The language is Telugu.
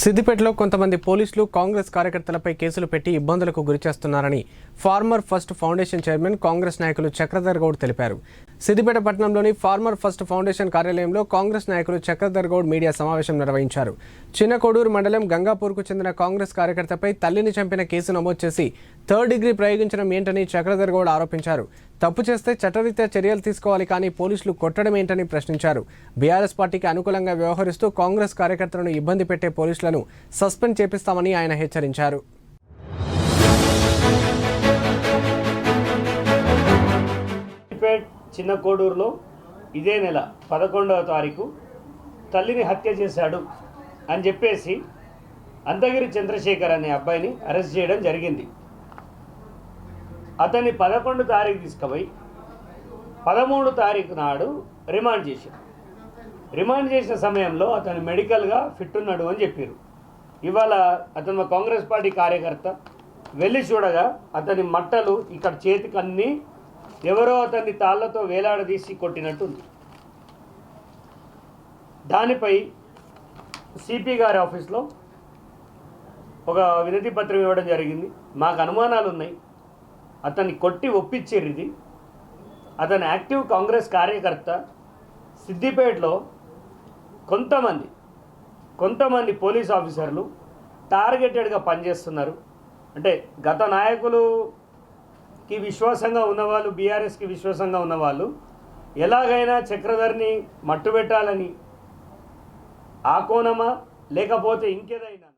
సిద్దిపేటలో కొంతమంది పోలీసులు కాంగ్రెస్ కార్యకర్తలపై కేసులు పెట్టి ఇబ్బందులకు గురిచేస్తున్నారని farmer first foundation chairman Congress నాయకులు చక్రధర్ గౌడ్ తెలిపారు. సిద్దిపేట పట్టణంలోని ఫార్మర్ ఫస్ట్ ఫౌండేషన్ కార్యాలయంలో కాంగ్రెస్ నాయకులు చక్రధర్ గౌడ్ మీడియా సమావేశం నిర్వహించారు. చిన్న కోడూరు మండలం గంగాపూర్కు చెందిన కాంగ్రెస్ కార్యకర్తపై తల్లిని చంపిన కేసు నమోదు చేసి థర్డ్ డిగ్రీ ప్రయోగించడం ఏంటని చక్రధర్ గౌడ్ ఆరోపించారు. తప్పు చేస్తే చట్టరీత్యా చర్యలు తీసుకోవాలి కానీ పోలీసులు కొట్టడం ఏంటని ప్రశ్నించారు. బీఆర్ఎస్ పార్టీకి అనుకూలంగా వ్యవహరిస్తూ కాంగ్రెస్ కార్యకర్తలను ఇబ్బంది పెట్టే పోలీసులను సస్పెండ్ చేపిస్తామని ఆయన హెచ్చరించారు. చిన్న కోడూరులో ఇదే నెల పదకొండవ తారీఖు తల్లిని హత్య చేశాడు అని చెప్పేసి అంతగిరి చంద్రశేఖర్ అనే అబ్బాయిని అరెస్ట్ చేయడం జరిగింది. అతన్ని పదకొండు తారీఖు తీసుకుపోయి పదమూడు తారీఖు నాడు రిమాండ్ చేశారు రిమాండ్ చేసిన సమయంలో అతను మెడికల్గా ఫిట్ ఉన్నాడు అని చెప్పారు. ఇవాళ అతను కాంగ్రెస్ పార్టీ కార్యకర్త. వెళ్ళి చూడగా అతని మట్టలు ఇక్కడ చేతికి అన్నీ ఎవరో అతన్ని తాళ్ళతో వేలాడదీసి కొట్టినట్టుంది. దానిపై సిపి గారి ఆఫీస్లో ఒక వినతి పత్రం ఇవ్వడం జరిగింది. మాకు అనుమానాలు ఉన్నాయి. అతన్ని కొట్టి ఒప్పించారు ఇది. అతను యాక్టివ్ కాంగ్రెస్ కార్యకర్త. సిద్దిపేటలో కొంతమంది కొంతమంది పోలీస్ ఆఫీసర్లు టార్గెటెడ్గా పనిచేస్తున్నారు. అంటే గత నాయకులు కి విశ్వాసంగా ఉన్నవాళ్ళు బీఆర్ఎస్కి విశ్వాసంగా ఉన్నవాళ్ళు ఎలాగైనా చక్రధర్ని మట్టుబెట్టాలని ఆ కోణమా? లేకపోతే ఇంకేదైనా?